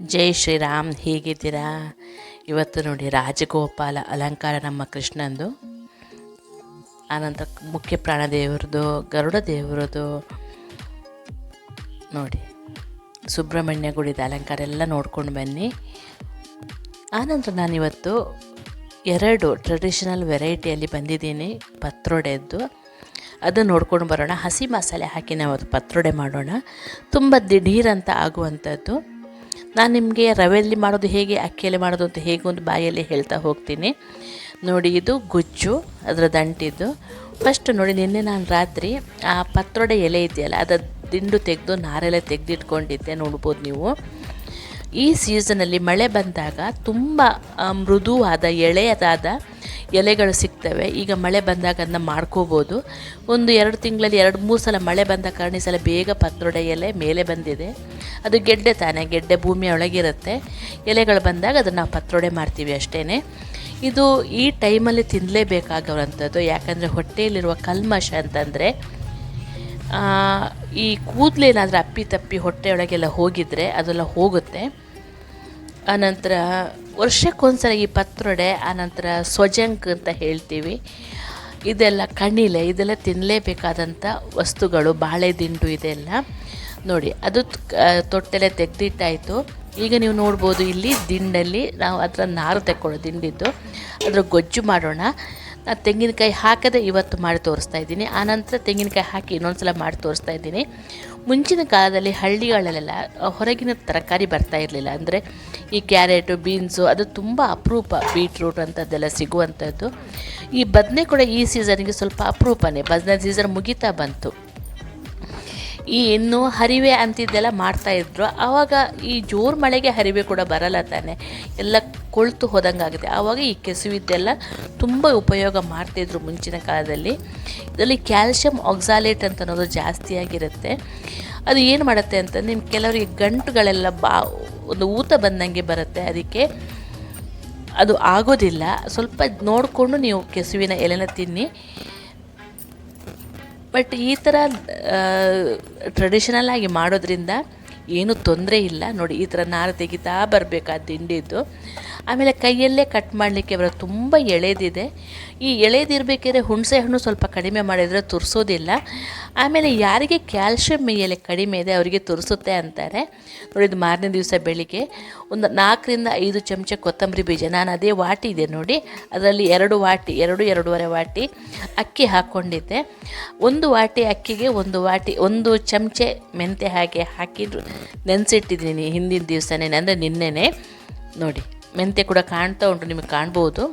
ಜೈ ಶ್ರೀರಾಮ್, ಹೇಗಿದ್ದೀರಾ? ಇವತ್ತು ನೋಡಿ ರಾಜಗೋಪಾಲ ಅಲಂಕಾರ ನಮ್ಮ ಕೃಷ್ಣಂದು. ಆನಂತರ ಮುಖ್ಯ ಪ್ರಾಣದೇವರದು ಗರುಡ ದೇವರದು. ನೋಡಿ, ಸುಬ್ರಹ್ಮಣ್ಯ ಗುಡಿದ ಅಲಂಕಾರ ಎಲ್ಲ ನೋಡ್ಕೊಂಡು ಬನ್ನಿ. ಆನಂತರ ನಾನಿವತ್ತು ಎರಡು ಟ್ರೆಡಿಷನಲ್ ವೆರೈಟಿಯಲ್ಲಿ ಬಂದಿದ್ದೀನಿ, ಪತ್ರೊಡೆದ್ದು. ಅದನ್ನು ನೋಡ್ಕೊಂಡು ಬರೋಣ. ಹಸಿ ಮಸಾಲೆ ಹಾಕಿ ನಾವು ಅದು ಪತ್ರೊಡೆ ಮಾಡೋಣ. ತುಂಬ ದಿಢೀರಂತ ಆಗುವಂಥದ್ದು. ನಾನು ನಿಮಗೆ ರವೆಯಲ್ಲಿ ಮಾಡೋದು ಹೇಗೆ, ಅಕ್ಕಿಯಲ್ಲಿ ಮಾಡೋದು ಅಂತ ಹೇಗೆ ಒಂದು ಬಾಯಲ್ಲಿ ಹೇಳ್ತಾ ಹೋಗ್ತೀನಿ. ನೋಡಿ, ಇದು ಗುಜ್ಜು ಅದರ ದಂಟಿದ್ದು ಫಸ್ಟ್ ನೋಡಿ, ನಿನ್ನೆ ನಾನು ರಾತ್ರಿ ಆ ಪತ್ರೊಡೆ ಎಲೆ ಇದೆಯಲ್ಲ ಅದರ ದಿಂಡು ತೆಗೆದು ನಾರೆಲ್ಲ ತೆಗೆದಿಟ್ಕೊಂಡಿದ್ದೆ, ನೋಡ್ಬೋದು ನೀವು. ಈ ಸೀಸನಲ್ಲಿ ಮಳೆ ಬಂದಾಗ ತುಂಬ ಮೃದುವಾದ, ಎಳೆಯದಾದ ಎಲೆಗಳು ಸಿಗ್ತವೆ. ಈಗ ಮಳೆ ಬಂದಾಗ ಅದನ್ನ ಮಾಡ್ಕೋಬೋದು. ಒಂದು ಎರಡು ತಿಂಗಳಲ್ಲಿ ಎರಡು ಮೂರು ಸಲ ಮಳೆ ಬಂದ ಕಾರಣ ಈ ಸಲ ಬೇಗ ಪತ್ರೊಡೆ ಎಲೆ ಮೇಲೆ ಬಂದಿದೆ. ಅದು ಗೆಡ್ಡೆ ತಾನೇ, ಗೆಡ್ಡೆ ಭೂಮಿಯ ಒಳಗಿರುತ್ತೆ. ಎಲೆಗಳು ಬಂದಾಗ ಅದನ್ನು ನಾವು ಪತ್ರೊಡೆ ಮಾಡ್ತೀವಿ ಅಷ್ಟೇ ಇದು ಈ ಟೈಮಲ್ಲಿ ತಿನ್ನಲೇಬೇಕಾಗಿರುವಂಥದ್ದು ಯಾಕಂದರೆ ಹೊಟ್ಟೆಯಲ್ಲಿರುವ ಕಲ್ಮಶ ಅಂತಂದರೆ ಈ ಕೂದಲೇನಾದರೂ ಅಪ್ಪಿ ತಪ್ಪಿ ಹೊಟ್ಟೆಯೊಳಗೆಲ್ಲ ಹೋಗಿದ್ರೆ ಅದೆಲ್ಲ ಹೋಗುತ್ತೆ. ಆನಂತರ ವರ್ಷಕ್ಕೊಂದ್ಸಲ ಈ ಪತ್ರೊಡೆ, ಆನಂತರ ಸ್ವಜಂಕ್ ಅಂತ ಹೇಳ್ತೀವಿ. ಇದೆಲ್ಲ ಕಣ್ಣಿಲೆ, ಇದೆಲ್ಲ ತಿನ್ನಲೇಬೇಕಾದಂಥ ವಸ್ತುಗಳು, ಬಾಳೆ ದಿಂಡು ಇದೆಲ್ಲ. ನೋಡಿ, ಅದು ತೊಟ್ಟೆಲೆ ತೆಗೆದಿಟ್ಟಾಯಿತು. ಈಗ ನೀವು ನೋಡ್ಬೋದು ಇಲ್ಲಿ ದಿಂಡಲ್ಲಿ ನಾವು ಅದರ ನಾರು ತೆಕ್ಕೊಳ್ಳೋ ದಿಂಡಿದ್ದು. ಅದರ ಗೊಜ್ಜು ಮಾಡೋಣ. ನಾನು ತೆಂಗಿನಕಾಯಿ ಹಾಕದೆ ಇವತ್ತು ಮಾಡಿ ತೋರಿಸ್ತಾ ಇದ್ದೀನಿ. ಆನಂತರ ತೆಂಗಿನಕಾಯಿ ಹಾಕಿ ಇನ್ನೊಂದು ಸಲ ಮಾಡಿ ತೋರಿಸ್ತಾ ಇದ್ದೀನಿ. ಮುಂಚಿನ ಕಾಲದಲ್ಲಿ ಹಳ್ಳಿಗಳಲ್ಲೆಲ್ಲ ಹೊರಗಿನ ತರಕಾರಿ ಬರ್ತಾ ಇರಲಿಲ್ಲ. ಅಂದರೆ ಈ ಕ್ಯಾರೆಟು, ಬೀನ್ಸು, ಅದು ತುಂಬ ಅಪರೂಪ ಬೀಟ್ರೂಟ್ ಅಂಥದ್ದೆಲ್ಲ ಸಿಗುವಂಥದ್ದು. ಈ ಬದನೆ ಕೂಡ ಈ ಸೀಸನ್ಗೆ ಸ್ವಲ್ಪ ಅಪರೂಪನೇ. ಬದನೆ ಸೀಸನ್ ಮುಗಿತಾ ಬಂತು. ಈ ಇನ್ನು ಹರಿವೆ ಅಂತಿದ್ದೆಲ್ಲ ಮಾಡ್ತಾ ಇದ್ರು. ಆವಾಗ ಈ ಜೋರು ಮಳೆಗೆ ಹರಿವೆ ಕೂಡ ಬರಲ್ಲ ತಾನೆ. ಎಲ್ಲ ಕೊಳ್ತು ಹೋದಂಗಾಗುತ್ತೆ ಆವಾಗ ಈ ಕೆಸುವಿದ್ದೆಲ್ಲ ತುಂಬ ಉಪಯೋಗ ಮಾಡ್ತಿದ್ರು ಮುಂಚಿನ ಕಾಲದಲ್ಲಿ. ಇದರಲ್ಲಿ ಕ್ಯಾಲ್ಶಿಯಂ ಆಕ್ಸಾಲೇಟ್ ಅಂತ ಅನ್ನೋದು ಜಾಸ್ತಿಯಾಗಿರುತ್ತೆ ಅದು ಏನು ಮಾಡುತ್ತೆ ಅಂತ ನಿಮ್ಮ ಕೆಲವರಿಗೆ ಗಂಟುಗಳೆಲ್ಲ ಬಾ, ಒಂದು ಊತ ಬಂದಂಗೆ ಬರುತ್ತೆ ಅದಕ್ಕೆ. ಅದು ಆಗೋದಿಲ್ಲ. ಸ್ವಲ್ಪ ನೋಡಿಕೊಂಡು ನೀವು ಕೆಸುವಿನ ಎಲೆನ ತಿನ್ನಿ. ಬಟ್ ಈ ಥರ ಟ್ರೆಡಿಷನಲ್ ಆಗಿ ಮಾಡೋದ್ರಿಂದ ಏನೂ ತೊಂದರೆ ಇಲ್ಲ. ನೋಡಿ, ಈ ಥರ ನಾರು ತೆಗಿತಾ ಬರಬೇಕು ತಿಂಡಿದ್ದು. ಆಮೇಲೆ ಕೈಯಲ್ಲೇ ಕಟ್ ಮಾಡಲಿಕ್ಕೆ ಬರೋ ತುಂಬ ಎಳೆದಿದೆ. ಈ ಎಳೆದಿರಬೇಕಾದ್ರೆ ಹುಣಸೆ ಹಣ್ಣು ಸ್ವಲ್ಪ ಕಡಿಮೆ ಮಾಡಿದರೆ ತುರಿಸೋದಿಲ್ಲ. ಆಮೇಲೆ ಯಾರಿಗೆ ಕ್ಯಾಲ್ಶಿಯಂ ಮೇಲೆ ಕಡಿಮೆ ಇದೆ ಅವರಿಗೆ ತುರಿಸುತ್ತೆ ಅಂತಾರೆ. ನೋಡಿ, ಇದು ಮಾರನೇ ದಿವಸ ಬೆಳಿಗ್ಗೆ ಒಂದು ನಾಲ್ಕರಿಂದ ಐದು ಚಮಚ ಕೊತ್ತಂಬರಿ ಬೀಜ. ನಾನು ಅದೇ ವಾಟಿ ಇದೆ ನೋಡಿ. ಅದರಲ್ಲಿ ಎರಡು ವಾಟಿ, ಎರಡು ಎರಡೂವರೆ ವಾಟಿ ಅಕ್ಕಿ ಹಾಕ್ಕೊಂಡಿದ್ದೆ ಒಂದು ವಾಟಿ ಅಕ್ಕಿಗೆ ಒಂದು ವಾಟಿ, ಒಂದು ಚಮಚೆ ಮೆಂತೆ ಹಾಗೆ ಹಾಕಿ ನೆನೆಸಿಟ್ಟಿದ್ದೀನಿ ಹಿಂದಿನ ದಿವಸನೇ, ಅಂದರೆ ನಿನ್ನೆನೆ. ನೋಡಿ. ಮೆಂತೆ ಕೂಡ ಕಾಣ್ತಾ ಉಂಟು, ನಿಮಗೆ ಕಾಣ್ಬೋದು.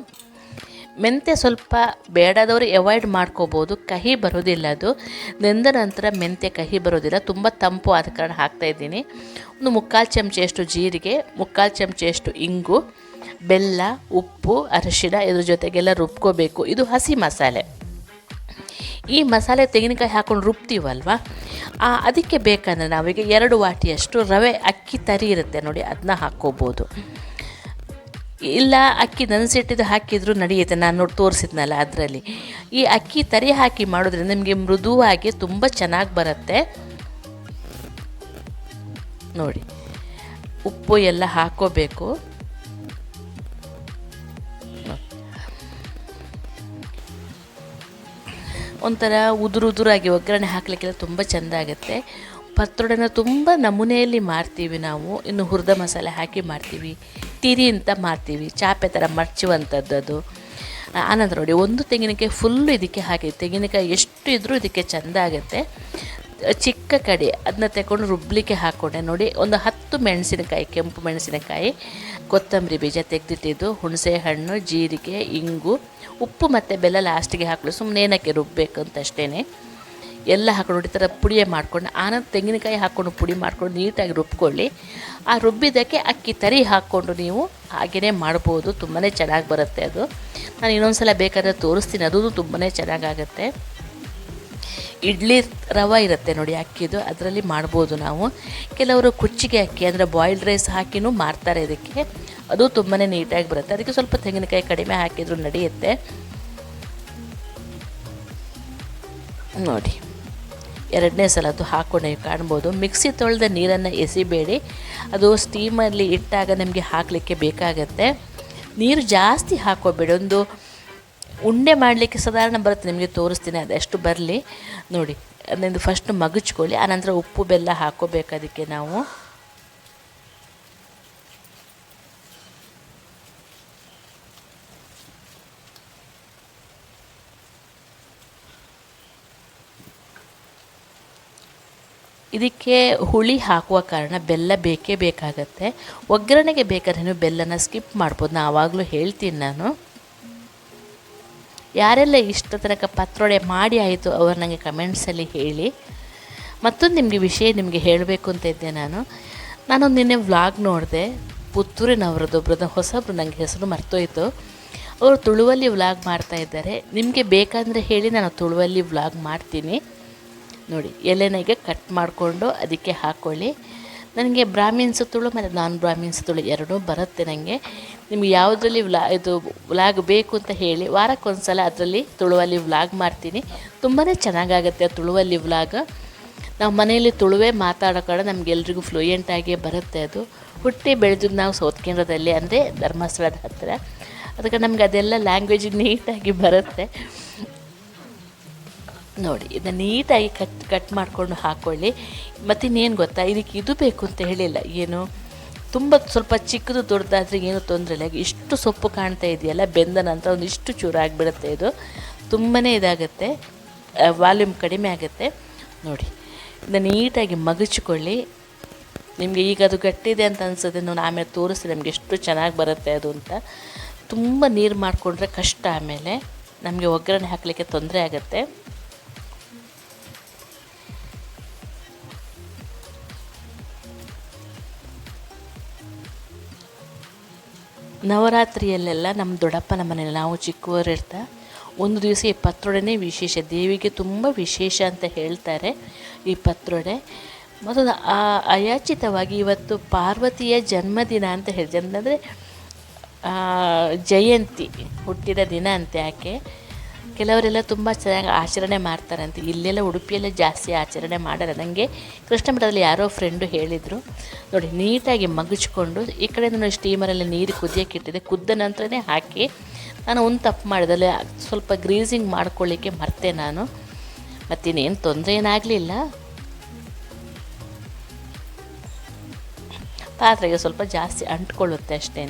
ಮೆಂತ್ಯ ಸ್ವಲ್ಪ ಬೇಡದವರು ಅವಾಯ್ಡ್ ಮಾಡ್ಕೋಬೋದು, ಕಹಿ ಬರೋದಿಲ್ಲ ಅದು. ನೆಂದ ನಂತರ ಮೆಂತ್ಯ ಕಹಿ ಬರೋದಿಲ್ಲ, ತುಂಬ ತಂಪು ಆದ ಕಾರಣ ಹಾಕ್ತಾಯಿದ್ದೀನಿ ಒಂದು ಮುಕ್ಕಾಲು ಚಮಚೆಯಷ್ಟು ಜೀರಿಗೆ, ಮುಕ್ಕಾಲು ಚಮಚೆಯಷ್ಟು ಇಂಗು, ಬೆಲ್ಲ, ಉಪ್ಪು, ಅರಿಶಿಣ, ಇದ್ರ ಜೊತೆಗೆಲ್ಲ ರುಬ್ಕೋಬೇಕು. ಇದು ಹಸಿ ಮಸಾಲೆ. ಈ ಮಸಾಲೆ ತೆಂಗಿನಕಾಯಿ ಹಾಕೊಂಡು ರುಬ್ತೀವಲ್ವ? ಅದಕ್ಕೆ ಬೇಕಂದರೆ ನಾವೀಗ ಎರಡು ವಾಟಿಯಷ್ಟು ರವೆ ಅಕ್ಕಿ ತರಿ ಇರುತ್ತೆ ನೋಡಿ ಅದನ್ನ ಹಾಕ್ಕೋಬೋದು. ಇಲ್ಲ, ಅಕ್ಕಿ ನೆನೆಸಿಟ್ಟಿದ್ದು ಹಾಕಿದರೂ ನಡೆಯುತ್ತೆ. ನಾನು ನೋಡಿ ತೋರಿಸಿದ್ನಲ್ಲ ಅದರಲ್ಲಿ. ಈ ಅಕ್ಕಿ ತರಿ ಹಾಕಿ ಮಾಡೋದ್ರಿಂದ ನಿಮಗೆ ಮೃದುವಾಗಿ ತುಂಬ ಚೆನ್ನಾಗಿ ಬರುತ್ತೆ. ನೋಡಿ, ಉಪ್ಪು ಎಲ್ಲ ಹಾಕೋಬೇಕು. ಒಂಥರ ಉದುರು ಉದುರಾಗಿ ಒಗ್ಗರಣೆ ಹಾಕಲಿಕ್ಕೆಲ್ಲ ತುಂಬ ಚೆಂದ ಆಗುತ್ತೆ ಪತ್ರೊಡೆನ ತುಂಬ ನಮೂನೆಯಲ್ಲಿ ಮಾಡ್ತೀವಿ ನಾವು. ಇನ್ನು ಹುರಿದ ಮಸಾಲೆ ಹಾಕಿ ಮಾಡ್ತೀವಿ ತಿರಿ ಅಂತ ಮಾಡ್ತೀವಿ ಚಾಪೆ ಥರ ಮರ್ಚುವಂಥದ್ದು ಅದು. ಆನಂತರ ನೋಡಿ, ಒಂದು ತೆಂಗಿನಕಾಯಿ ಫುಲ್ಲು ಇದಕ್ಕೆ ಹಾಕಿ ತೆಂಗಿನಕಾಯಿ ಎಷ್ಟು ಇದ್ದರೂ ಇದಕ್ಕೆ ಚೆಂದ ಆಗುತ್ತೆ. ಚಿಕ್ಕ ಕಡೆ ಅದನ್ನ ತಗೊಂಡು ರುಬ್ಲಿಕ್ಕೆ ಹಾಕ್ಕೊಂಡೆ ನೋಡಿ, ಒಂದು ಹತ್ತು ಮೆಣಸಿನಕಾಯಿ, ಕೆಂಪು ಮೆಣಸಿನಕಾಯಿ, ಕೊತ್ತಂಬರಿ ಬೀಜ ತೆಗೆದಿಟ್ಟಿದ್ದು ಹುಣಸೆ ಹಣ್ಣು ಜೀರಿಗೆ, ಇಂಗು, ಉಪ್ಪು ಮತ್ತು ಬೆಲ್ಲ ಲಾಸ್ಟಿಗೆ ಹಾಕಲು ಸುಮ್ಮನೆ ಏನಕ್ಕೆ ರುಬ್ಬಬೇಕು ಅಂತ ಅಷ್ಟೇ ಎಲ್ಲ ಹಾಕೊಂಡು ಈ ಥರ ಪುಡಿಯೇ ಮಾಡ್ಕೊಂಡು, ಆನಂದ ತೆಂಗಿನಕಾಯಿ ಹಾಕ್ಕೊಂಡು ಪುಡಿ ಮಾಡ್ಕೊಂಡು ನೀಟಾಗಿ ರುಬ್ಕೊಳ್ಳಿ. ಆ ರುಬ್ಬಿದ್ದಕ್ಕೆ ಅಕ್ಕಿ ತರಿ ಹಾಕ್ಕೊಂಡು ನೀವು ಹಾಗೆಯೇ ಮಾಡ್ಬೋದು ತುಂಬಾ ಚೆನ್ನಾಗಿ ಬರುತ್ತೆ ಅದು. ನಾನು ಇನ್ನೊಂದು ಸಲ ಬೇಕಾದರೆ ತೋರಿಸ್ತೀನಿ ಅದೂ ತುಂಬಾ ಚೆನ್ನಾಗಾಗತ್ತೆ. ಇಡ್ಲಿ ರವೆ ಇರುತ್ತೆ ನೋಡಿ ಅಕ್ಕಿದು, ಅದರಲ್ಲಿ ಮಾಡ್ಬೋದು ನಾವು. ಕೆಲವರು ಕುಚ್ಚಿಗೆ ಅಕ್ಕಿ, ಅಂದರೆ ಬಾಯ್ಲ್ಡ್ ರೈಸ್ ಹಾಕಿನೂ ಮಾಡ್ತಾರೆ ಇದಕ್ಕೆ. ಅದು ತುಂಬಾ ನೀಟಾಗಿ ಬರುತ್ತೆ. ಅದಕ್ಕೆ ಸ್ವಲ್ಪ ತೆಂಗಿನಕಾಯಿ ಕಡಿಮೆ ಹಾಕಿದರೂ ನಡೆಯುತ್ತೆ. ನೋಡಿ. ಎರಡನೇ ಸಲ ಅದು ಹಾಕ್ಕೊಂಡು ನೀವು ಕಾಣ್ಬೋದು. ಮಿಕ್ಸಿ ತೊಳೆದ ನೀರನ್ನು ಎಸಿಬೇಡಿ. ಅದು ಸ್ಟೀಮಲ್ಲಿ ಇಟ್ಟಾಗ ನಮಗೆ ಹಾಕಲಿಕ್ಕೆ ಬೇಕಾಗತ್ತೆ. ನೀರು ಜಾಸ್ತಿ ಹಾಕೋಬೇಡಿ. ಒಂದು ಉಂಡೆ ಮಾಡಲಿಕ್ಕೆ ಸಾಧಾರಣ ಬರುತ್ತೆ. ನಿಮಗೆ ತೋರಿಸ್ತೀನಿ, ಅದೆಷ್ಟು ಬರಲಿ. ನೋಡಿ ಅದನ್ನು ಫಸ್ಟ್ ಮಗುಚ್ಕೊಳ್ಳಿ, ಆನಂತರ ಉಪ್ಪು, ಬೆಲ್ಲ ಹಾಕೋಬೇಕು ಅದಕ್ಕೆ ನಾವು ಇದಕ್ಕೆ ಹುಳಿ ಹಾಕುವ ಕಾರಣ ಬೆಲ್ಲ ಬೇಕೇ ಬೇಕಾಗತ್ತೆ. ಒಗ್ಗರಣೆಗೆ ಬೇಕಾದ್ರೆ ನೀವು ಬೆಲ್ಲನ ಸ್ಕಿಪ್ ಮಾಡ್ಬೋದು. ನಾನು ಆವಾಗಲೂ ಹೇಳ್ತೀನಿ ನಾನು. ಯಾರೆಲ್ಲ ಇಷ್ಟ ತನಕ ಪತ್ರೊಡೆ ಮಾಡಿ ಆಯಿತು ಅವರು ನನಗೆ ಕಮೆಂಟ್ಸಲ್ಲಿ ಹೇಳಿ. ಮತ್ತೊಂದು ನಿಮಗೆ ವಿಷಯ ನಿಮಗೆ ಹೇಳಬೇಕು ಅಂತ ಇದ್ದೆ ನಾನು. ನಾನು ನಿನ್ನೆ ವ್ಲಾಗ್ ನೋಡಿದೆ. ಪುತ್ತೂರಿನವ್ರದ್ದು ಒಬ್ರದ್ದು ಹೊಸಬ್ರು ನನಗೆ ಹೆಸರು ಮರ್ತೋಯ್ತು. ಅವರು ತುಳುವಲ್ಲಿ ವ್ಲಾಗ್ ಮಾಡ್ತಾ ಇದ್ದಾರೆ. ನಿಮಗೆ ಬೇಕಂದರೆ ಹೇಳಿ ನಾನು ತುಳುವಲ್ಲಿ ವ್ಲಾಗ್ ಮಾಡ್ತೀನಿ. ನೋಡಿ ಎಲೆನ ಈಗ ಕಟ್ ಮಾಡಿಕೊಂಡು ಅದಕ್ಕೆ ಹಾಕ್ಕೊಳ್ಳಿ ನನಗೆ ಬ್ರಾಹ್ಮಿನ್ಸ್ ತುಳು ಮತ್ತು ನಾನ್ ಬ್ರಾಹ್ಮಿನ್ಸ್ ತುಳು ಎರಡೂ ಬರುತ್ತೆ ನನಗೆ ನಿಮ್ಗೆ ಯಾವುದರಲ್ಲಿ ವ್ಲಾ, ಇದು ವ್ಲಾಗ್ ಬೇಕು ಅಂತ ಹೇಳಿ ವಾರಕ್ಕೊಂದು ಸಲ ಅದರಲ್ಲಿ ತುಳುವಲ್ಲಿ ವ್ಲಾಗ್ ಮಾಡ್ತೀನಿ. ತುಂಬಾ ಚೆನ್ನಾಗಾಗುತ್ತೆ ತುಳುವಲ್ಲಿ ವ್ಲಾಗ್. ನಾವು ಮನೆಯಲ್ಲಿ ತುಳುವೇ ಮಾತಾಡೋ ಕಾರಣ ನಮಗೆಲ್ರಿಗೂ ಫ್ಲೂಯೆಂಟಾಗಿ ಬರುತ್ತೆ ಅದು. ಹುಟ್ಟಿ ಬೆಳೆದಿದ್ದು ನಾವು ಸೌತ್ ಕೇಂದ್ರದಲ್ಲಿ ಅಂದರೆ ಧರ್ಮಸ್ಥಳದ ಹತ್ತಿರ ಅದಕ್ಕೆ ನಮ್ಗೆ ಅದೆಲ್ಲ ಲ್ಯಾಂಗ್ವೇಜ್ ನೀಟಾಗಿ ಬರುತ್ತೆ. ನೋಡಿ, ಇದನ್ನು ನೀಟಾಗಿ ಕಟ್ ಕಟ್ ಮಾಡಿಕೊಂಡು ಹಾಕ್ಕೊಳ್ಳಿ ಮತ್ತು ಇನ್ನೇನು ಗೊತ್ತಾ? ಇದಕ್ಕೆ ಇದು ಬೇಕು ಅಂತ ಹೇಳಿಲ್ಲ. ಏನು? ತುಂಬ ಸ್ವಲ್ಪ ಚಿಕ್ಕದು ದೊಡ್ಡದಾದರೆ ಏನು ತೊಂದರೆ ಇಲ್ಲ. ಇಷ್ಟು ಸೊಪ್ಪು ಕಾಣ್ತಾ ಇದೆಯಲ್ಲ, ಬೆಂದ ನಂತರ ಒಂದು ಇಷ್ಟು ಚೂರು ಆಗಿಬಿಡುತ್ತೆ ಇದು. ತುಂಬಾ ಇದಾಗುತ್ತೆ. ವಾಲ್ಯೂಮ್ ಕಡಿಮೆ ಆಗುತ್ತೆ. ನೋಡಿ, ಇದನ್ನು ನೀಟಾಗಿ ಮಗಚಿಕೊಳ್ಳಿ. ನಿಮಗೆ ಈಗ ಅದು ಗಟ್ಟಿದೆ ಅಂತ ಅನ್ಸುತ್ತೆ, ನಾನು ಆಮೇಲೆ ತೋರಿಸ್ತೀನಿ ನಮಗೆ ಎಷ್ಟು ಚೆನ್ನಾಗಿ ಬರುತ್ತೆ ಅದು ಅಂತ. ತುಂಬ ನೀರು ಮಾಡಿಕೊಂಡ್ರೆ ಕಷ್ಟ ಆಮೇಲೆ. ನಮಗೆ ಒಗ್ಗರಣೆ ಹಾಕಲಿಕ್ಕೆ ತೊಂದರೆ ಆಗುತ್ತೆ. ನವರಾತ್ರಿಯಲ್ಲೆಲ್ಲ ನಮ್ಮ ದೊಡ್ಡಪ್ಪನ ಮನೇಲಿ ನಾವು ಚಿಕ್ಕವರಿರ್ತಾ ಒಂದು ದಿವಸ ಈ ಪತ್ರೊಡೆನೇ ವಿಶೇಷ, ದೇವಿಗೆ ತುಂಬ ವಿಶೇಷ ಅಂತ ಹೇಳ್ತಾರೆ ಈ ಪತ್ರೊಡೆ. ಮತ್ತು ಆ ಅಯಾಚಿತವಾಗಿ ಇವತ್ತು ಪಾರ್ವತಿಯ ಜನ್ಮದಿನ ಅಂತ ಹೇಳಿ, ಅಂದರೆ ಜಯಂತಿ, ಹುಟ್ಟಿದ ದಿನ ಅಂತ ಆಕೆ. ಕೆಲವರೆಲ್ಲ ತುಂಬ ಚೆನ್ನಾಗಿ ಆಚರಣೆ ಮಾಡ್ತಾರಂತೆ. ಇಲ್ಲೆಲ್ಲ ಉಡುಪಿಯಲ್ಲೇ ಜಾಸ್ತಿ ಆಚರಣೆ ಮಾಡಲ್ಲ. ನನಗೆ ಕೃಷ್ಣ ಮಠದಲ್ಲಿ ಯಾರೋ ಫ್ರೆಂಡು ಹೇಳಿದರು, ನೋಡಿ, ನೀಟಾಗಿ ಮಗುಚ್ಕೊಂಡು ಈ ಕಡೆ ನಾನು ಸ್ಟೀಮರಲ್ಲಿ ನೀರು ಕುದಿಯೋಕೆ ಇಟ್ಟಿದೆ. ಕುದ್ದ ನಂತರನೇ ಹಾಕಿ ನಾನು ಒಂದು ತಪ್ಪು ಮಾಡಿದಲ್ಲಿ ಸ್ವಲ್ಪ ಗ್ರೀಸಿಂಗ್ ಮಾಡ್ಕೊಳ್ಳಿಕ್ಕೆ ಮರ್ತೆ ನಾನು. ಮತ್ತಿನ್ನೇನು ತೊಂದರೆ ಏನಾಗಲಿಲ್ಲ? ಪಾತ್ರೆಗೆ ಸ್ವಲ್ಪ ಜಾಸ್ತಿ ಅಂಟ್ಕೊಳ್ಳುತ್ತೆ ಅಷ್ಟೇ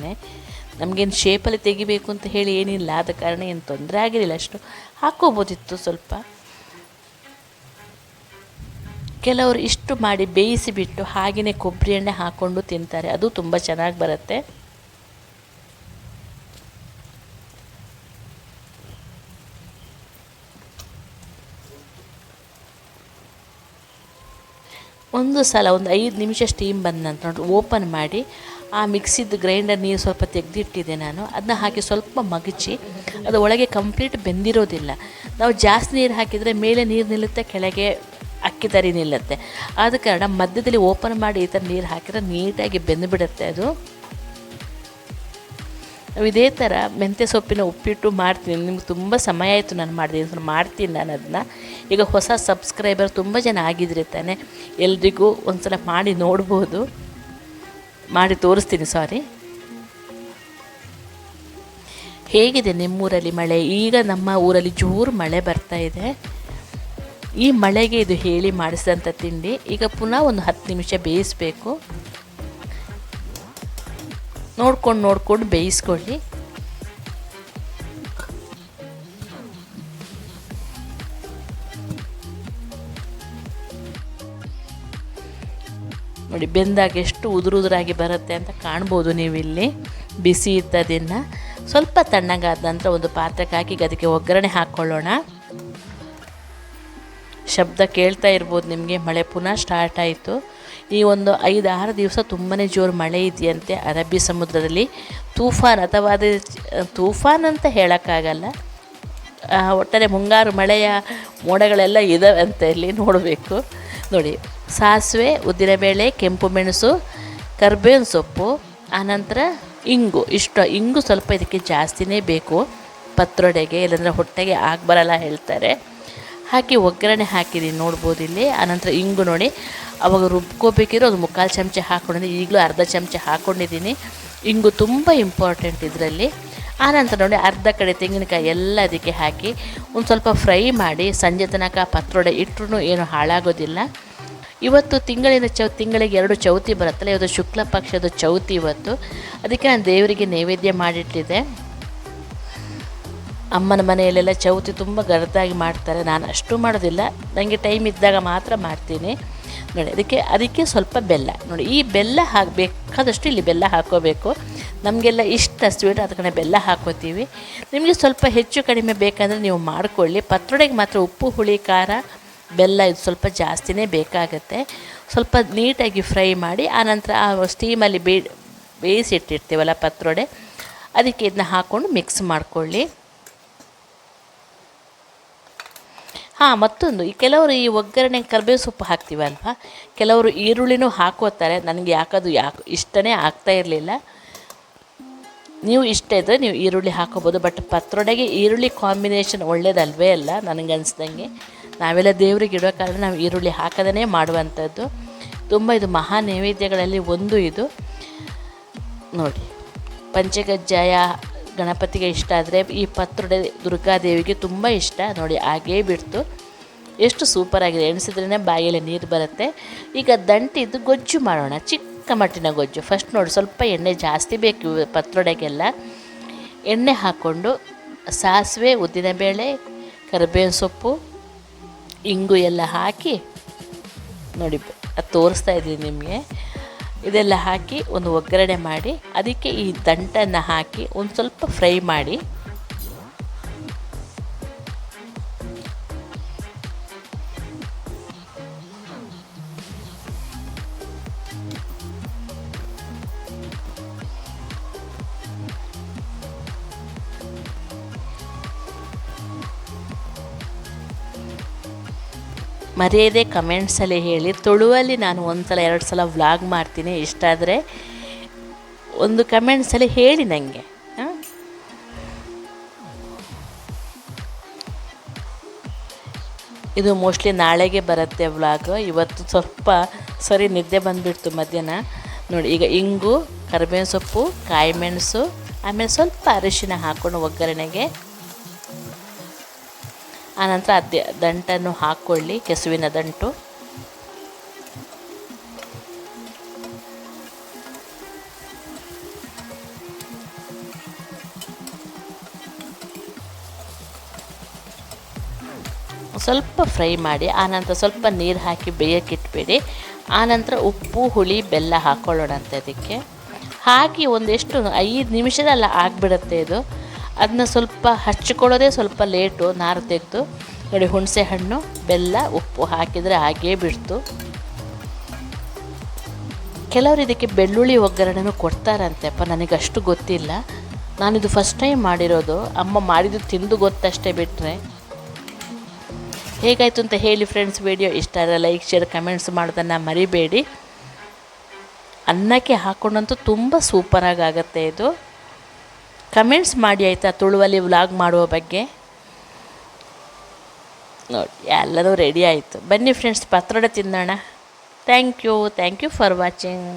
ನಮಗೇನು ಶೇಪಲ್ಲಿ ತೆಗಿಬೇಕು ಅಂತ ಹೇಳಿ ಏನಿಲ್ಲ, ಆದ ಕಾರಣ ಏನು ತೊಂದರೆ ಆಗಿರಲಿಲ್ಲ ಅಷ್ಟು. ಹಾಕೋಬೋದಿತ್ತು ಸ್ವಲ್ಪ. ಕೆಲವರು ಇಷ್ಟು ಮಾಡಿ ಬೇಯಿಸಿಬಿಟ್ಟು ಹಾಗೆಯೇ ಕೊಬ್ಬರಿ ಎಣ್ಣೆ ಹಾಕ್ಕೊಂಡು ತಿಂತಾರೆ. ಅದು ತುಂಬ ಚೆನ್ನಾಗಿ ಬರುತ್ತೆ. ಒಂದು ಸಲ, ಒಂದು ಐದು ನಿಮಿಷ ಸ್ಟೀಮ್ ಬಂದ ನಂತರ ನೋಡಿ ಓಪನ್ ಮಾಡಿ ಆ ಮಿಕ್ಸಿದ್ದು ಗ್ರೈಂಡರ್ ನೀರು ಸ್ವಲ್ಪ ತೆಗೆದಿಟ್ಟಿದ್ದೆ ನಾನು. ಅದನ್ನ ಹಾಕಿ ಸ್ವಲ್ಪ ಮಗಚಿ, ಅದು ಒಳಗೆ ಕಂಪ್ಲೀಟ್ ಬೆಂದಿರೋದಿಲ್ಲ. ನಾವು ಜಾಸ್ತಿ ನೀರು ಹಾಕಿದರೆ ಮೇಲೆ ನೀರು ನಿಲ್ಲುತ್ತೆ, ಕೆಳಗೆ ಅಕ್ಕಿ ತರಿ ನಿಲ್ಲುತ್ತೆ. ಆದ ಕಾರಣ ಮಧ್ಯದಲ್ಲಿ ಓಪನ್ ಮಾಡಿ ಈ ಥರ ನೀರು ಹಾಕಿದ್ರೆ ನೀಟಾಗಿ ಬೆಂದುಬಿಡುತ್ತೆ ಅದು. ನಾವು ಇದೇ ಥರ ಮೆಂತ್ಯ ಸೊಪ್ಪಿನ ಉಪ್ಪಿಟ್ಟು ಮಾಡ್ತೀನಿ. ನಿಮ್ಗೆ ತುಂಬ ಸಮಯ ಆಯಿತು ನಾನು ಮಾಡಿದ್ದೀನಿ ಮಾಡ್ತೀನಿ ನಾನು ಅದನ್ನ ಈಗ ಹೊಸ ಸಬ್ಸ್ಕ್ರೈಬರ್ ತುಂಬ ಜನ ಆಗಿದ್ರೆ ತಾನೆ ಎಲ್ರಿಗೂ ಒಂದು ಸಲ ಮಾಡಿ ನೋಡ್ಬೋದು. ಮಾಡಿ ತೋರಿಸ್ತೀನಿ ಸಾರಿ ಹೇಗಿದೆ ನಿಮ್ಮೂರಲ್ಲಿ ಮಳೆ? ಈಗ ನಮ್ಮ ಊರಲ್ಲಿ ಜೋರು ಮಳೆ ಬರ್ತಾ ಇದೆ. ಈ ಮಳೆಗೆ ಇದು ಹೇಳಿ ಮಾಡಿಸಿದಂಥ ತಿಂಡಿ. ಈಗ ಪುನಃ ಒಂದು ಹತ್ತು ನಿಮಿಷ ಬೇಯಿಸಬೇಕು. ನೋಡ್ಕೊಂಡು ನೋಡ್ಕೊಂಡು ಬೇಯಿಸ್ಕೊಳ್ಳಿ. ನೋಡಿ, ಬೆಂದಾಗ ಎಷ್ಟು ಉದುರು ಉದುರಾಗಿ ಬರುತ್ತೆ ಅಂತ ಕಾಣ್ಬೋದು ನೀವು ಇಲ್ಲಿ ಬಿಸಿ ಇದ್ದದನ್ನು ಸ್ವಲ್ಪ ತಣ್ಣಗಾದ ನಂತರ ಒಂದು ಪಾತ್ರಕ್ಕೆ ಹಾಕಿ ಅದಕ್ಕೆ ಒಗ್ಗರಣೆ ಹಾಕ್ಕೊಳ್ಳೋಣ ಶಬ್ದ ಕೇಳ್ತಾ ಇರ್ಬೋದು ನಿಮಗೆ, ಮಳೆ ಪುನಃ ಸ್ಟಾರ್ಟ್ ಆಯಿತು. ಈ ಒಂದು ಐದು, ಆರು ದಿವಸ ತುಂಬಾ ಜೋರು ಮಳೆ ಇದೆಯಂತೆ ಅರಬ್ಬಿ ಸಮುದ್ರದಲ್ಲಿ. ತೂಫಾನ್ ಅಥವಾ ಅದೇ, ತೂಫಾನ್ ಅಂತ ಹೇಳೋಕ್ಕಾಗಲ್ಲ. ಒಟ್ಟಾರೆ ಮುಂಗಾರು ಮಳೆಯ ಮೋಡಗಳೆಲ್ಲ ಇದಾವೆ ಅಂತ ಇಲ್ಲಿ ನೋಡಬೇಕು. ನೋಡಿ ಸಾಸಿವೆ, ಉದ್ದಿನಬೇಳೆ, ಕೆಂಪು ಮೆಣಸು, ಕರ್ಬೇವಿನ ಸೊಪ್ಪು, ಆನಂತರ ಇಂಗು. ಇಷ್ಟ ಇಂಗು ಸ್ವಲ್ಪ ಇದಕ್ಕೆ ಜಾಸ್ತಿನೇ ಬೇಕು. ಪತ್ರೊಡೆಗೆ, ಇಲ್ಲಾಂದರೆ ಹೊಟ್ಟೆಗೆ ಆಗಬರಲ್ಲ ಹೇಳ್ತಾರೆ. ಹಾಕಿ ಒಗ್ಗರಣೆ ಹಾಕಿದ್ದೀನಿ ನೋಡ್ಬೋದು ಇಲ್ಲಿ. ಆನಂತರ ಇಂಗು ನೋಡಿ. ಅವಾಗ ರುಬ್ಕೋಬೇಕಿರೋ ಒಂದು ಮುಕ್ಕಾಲು ಚಮಚ ಹಾಕ್ಕೊಂಡಿದ್ದೀನಿ. ಈಗಲೂ ಅರ್ಧ ಚಮಚ ಹಾಕ್ಕೊಂಡಿದ್ದೀನಿ. ಇಂಗು ತುಂಬ ಇಂಪಾರ್ಟೆಂಟ್ ಇದರಲ್ಲಿ. ಆನಂತರ ನೋಡಿ, ಅರ್ಧ ಕಡೆ ತೆಂಗಿನಕಾಯಿ ಎಲ್ಲ ಅದಕ್ಕೆ ಹಾಕಿ, ಒಂದು ಸ್ವಲ್ಪ ಫ್ರೈ ಮಾಡಿ, ಸಂಜೆ ತನಕ ಪತ್ರೊಡೆ ಇಟ್ಟರು ಏನು ಹಾಳಾಗೋದಿಲ್ಲ. ಇವತ್ತು ತಿಂಗಳಿನ ಚೌ, ತಿಂಗಳಿಗೆ ಎರಡು ಚೌತಿ ಬರುತ್ತಲ್ಲ, ಇವತ್ತು ಶುಕ್ಲ ಪಕ್ಷದ ಚೌತಿ ಇವತ್ತು. ಅದಕ್ಕೆ ನಾನು ದೇವರಿಗೆ ನೈವೇದ್ಯ ಮಾಡಿಟ್ಟಿದ್ದೆ. ಅಮ್ಮನ ಮನೆಯಲ್ಲೆಲ್ಲ ಚೌತಿ ತುಂಬ ಗರದಾಗಿ ಮಾಡ್ತಾರೆ. ನಾನು ಅಷ್ಟು ಮಾಡೋದಿಲ್ಲ. ನನಗೆ ಟೈಮ್ ಇದ್ದಾಗ ಮಾತ್ರ ಮಾಡ್ತೀನಿ. ನೋಡಿ, ಅದಕ್ಕೆ ಅದಕ್ಕೆ ಸ್ವಲ್ಪ ಬೆಲ್ಲ. ನೋಡಿ, ಈ ಬೆಲ್ಲ ಹಾಕಬೇಕಾದಷ್ಟು ಇಲ್ಲಿ ಬೆಲ್ಲ ಹಾಕೋಬೇಕು. ನಮಗೆಲ್ಲ ಇಷ್ಟ ಸ್ವೀಟ್ ಅದಕ್ಕೆ ಬೆಲ್ಲ ಹಾಕೋತೀವಿ. ನಿಮಗೆ ಸ್ವಲ್ಪ ಹೆಚ್ಚು ಕಡಿಮೆ ಬೇಕಂದರೆ ನೀವು ಮಾಡಿಕೊಳ್ಳಿ. ಪತ್ರೊಡೆಗೆ ಮಾತ್ರ ಉಪ್ಪು, ಹುಳಿ, ಖಾರ ಬೆಲ್ಲ ಇದು ಸ್ವಲ್ಪ ಜಾಸ್ತಿನೇ ಬೇಕಾಗುತ್ತೆ. ಸ್ವಲ್ಪ ನೀಟಾಗಿ ಫ್ರೈ ಮಾಡಿ ಆನಂತರ ಆ ಸ್ಟೀಮಲ್ಲಿ ಬೇ, ಬೇಯಿಸಿಟ್ಟಿರ್ತೀವಲ್ಲ ಪತ್ರೊಡೆ, ಅದಕ್ಕೆ ಇದನ್ನ ಹಾಕ್ಕೊಂಡು ಮಿಕ್ಸ್ ಮಾಡ್ಕೊಳ್ಳಿ. ಹಾಂ, ಮತ್ತೊಂದು, ಈ ಕೆಲವರು ಈ ಒಗ್ಗರಣೆ ಕರ್ಬೇವು ಸೊಪ್ಪು ಹಾಕ್ತೀವಲ್ವ? ಕೆಲವರು ಈರುಳ್ಳಿನೂ ಹಾಕೋತಾರೆ, ನನಗೆ ಯಾಕದು ಯಾಕೆ, ಇಷ್ಟನೇ ಆಗ್ತಾ ಇರಲಿಲ್ಲ. ನೀವು ಇಷ್ಟ ಇದ್ದರೆ ನೀವು ಈರುಳ್ಳಿ ಹಾಕೋಬೋದು, ಬಟ್ ಪತ್ರೊಡೆಗೆ ಈರುಳ್ಳಿ ಕಾಂಬಿನೇಷನ್ ಒಳ್ಳೇದಲ್ವೇ ಅಲ್ಲ, ನನಗೆ ಅನಿಸ್ದಂಗೆ. ನಾವೆಲ್ಲ ದೇವರಿಗೆ ಇಡೋ ಕಾರಣ ನಾವು ಈರುಳ್ಳಿ ಹಾಕದೇ ಮಾಡುವಂಥದ್ದು. ತುಂಬ ಇದು ಮಹಾ ನೈವೇದ್ಯಗಳಲ್ಲಿ ಒಂದು ಇದು. ನೋಡಿ, ಪಂಚಗಜ್ಜಾಯ ಗಣಪತಿಗೆ ಇಷ್ಟ ಆದರೆ ಈ ಪತ್ರೊಡೆ ದುರ್ಗಾದೇವಿಗೆ ತುಂಬ ಇಷ್ಟ. ನೋಡಿ, ಹಾಗೇ ಬಿಡ್ತು. ಎಷ್ಟು ಸೂಪರಾಗಿದೆ. ಎಣಿಸಿದ್ರೇ ಬಾಯಲ್ಲಿ ನೀರು ಬರುತ್ತೆ. ಈಗ ದಂಟಿದ್ದು ಗೊಜ್ಜು ಮಾಡೋಣ. ಚಿಕ್ಕ ಮಟ್ಟಿನ ಗೊಜ್ಜು. ಫಸ್ಟ್ ನೋಡಿ, ಸ್ವಲ್ಪ ಎಣ್ಣೆ ಜಾಸ್ತಿ ಬೇಕು ಪತ್ರೊಡೆಗೆಲ್ಲ. ಎಣ್ಣೆ ಹಾಕ್ಕೊಂಡು ಸಾಸಿವೆ, ಉದ್ದಿನಬೇಳೆ, ಕರಿಬೇವಿನ ಸೊಪ್ಪು ಇಂಗು ಎಲ್ಲ ಹಾಕಿ, ನೋಡಿ ಅದು ತೋರಿಸ್ತಾ ಇದ್ದೀನಿ ನಿಮಗೆ. ಇದೆಲ್ಲ ಹಾಕಿ ಒಂದು ಒಗ್ಗರಣೆ ಮಾಡಿ, ಅದಕ್ಕೆ ಈ ದಂಟನ್ನು ಹಾಕಿ ಒಂದು ಸ್ವಲ್ಪ ಫ್ರೈ ಮಾಡಿ ಮರೆಯದೆ ಕಮೆಂಟ್ಸಲ್ಲಿ ಹೇಳಿ. ತುಳುವಲ್ಲಿ ನಾನು ಒಂದು ಸಲ ಎರಡು ಸಲ ವ್ಲಾಗ್ ಮಾಡ್ತೀನಿ. ಇಷ್ಟ ಆದರೆ ಒಂದು ಕಮೆಂಟ್ಸಲ್ಲಿ ಹೇಳಿ ನನಗೆ ಇದು ಮೋಸ್ಟ್ಲಿ ನಾಳೆಗೆ ಬರುತ್ತೆ ವ್ಲಾಗ್ ಇವತ್ತು ಸ್ವಲ್ಪ ಸರಿ ನಿದ್ದೆ ಬಂದುಬಿಡ್ತು ಮಧ್ಯಾಹ್ನ. ನೋಡಿ, ಈಗ ಇಂಗು, ಕರಿಬೇವಿನ ಸೊಪ್ಪು, ಕಾಯಿ ಮೆಣಸು, ಆಮೇಲೆ ಸ್ವಲ್ಪ ಅರಿಶಿನ ಹಾಕ್ಕೊಂಡು ಒಗ್ಗರಣೆಗೆ ಆನಂತರ ಅದೇ ದಂಟನ್ನು ಹಾಕ್ಕೊಳ್ಳಿ ಕೆಸುವಿನ ದಂಟು. ಸ್ವಲ್ಪ ಫ್ರೈ ಮಾಡಿ, ಆನಂತರ ಸ್ವಲ್ಪ ನೀರು ಹಾಕಿ ಬೇಯಕ್ಕಿಟ್ಬೇಡಿ ಆನಂತರ ಉಪ್ಪು, ಹುಳಿ, ಬೆಲ್ಲ ಹಾಕ್ಕೊಳ್ಳೋಣಂತೆ ಅದಕ್ಕೆ. ಹಾಕಿ ಒಂದೆಷ್ಟು ಐದು ನಿಮಿಷದಲ್ಲ ಆಗಿಬಿಡುತ್ತೆ ಇದು. ಅದನ್ನ ಸ್ವಲ್ಪ ಹಚ್ಚಿಕೊಳ್ಳೋದೇ ಸ್ವಲ್ಪ ಲೇಟು, ನಾರು ತೆಗೆದು, ನೋಡಿ ಹುಣಸೆ ಹಣ್ಣು, ಬೆಲ್ಲ, ಉಪ್ಪು ಹಾಕಿದರೆ ಹಾಗೇ ಬಿಡ್ತು. ಕೆಲವರು ಇದಕ್ಕೆ ಬೆಳ್ಳುಳ್ಳಿ ಒಗ್ಗರಣೆನೂ ಕೊಡ್ತಾರಂತೆಪ್ಪ ನನಗೆ ಅಷ್ಟು ಗೊತ್ತಿಲ್ಲ. ನಾನಿದು ಫಸ್ಟ್ ಟೈಮ್ ಮಾಡಿರೋದು, ಅಮ್ಮ ಮಾಡಿದ್ದು ತಿಂದು ಗೊತ್ತಷ್ಟೇ ಬಿಟ್ಟರೆ ಹೇಗಾಯಿತು ಅಂತ ಹೇಳಿ ಫ್ರೆಂಡ್ಸ್ ವಿಡಿಯೋ ಇಷ್ಟ ಆದರೆ ಲೈಕ್ ಶೇರ್ ಕಮೆಂಟ್ಸ್ ಮಾಡೋದನ್ನು ಮರಿಬೇಡಿ. ಅನ್ನಕ್ಕೆ ಹಾಕೊಂಡಂತೂ ತುಂಬ ಸೂಪರಾಗಿ ಆಗುತ್ತೆ ಇದು. ಕಮೆಂಟ್ಸ್ ಮಾಡಿ ಆಯಿತಾ ತುಳುವಲ್ಲಿ ವ್ಲಾಗ್ ಮಾಡುವ ಬಗ್ಗೆ? ನೋಡಿ, ಎಲ್ಲರೂ ರೆಡಿ ಆಯಿತು. ಬನ್ನಿ ಫ್ರೆಂಡ್ಸ್ ಪತ್ರೊಡೆ ತಿನ್ನೋಣ. Thank you thank you for watching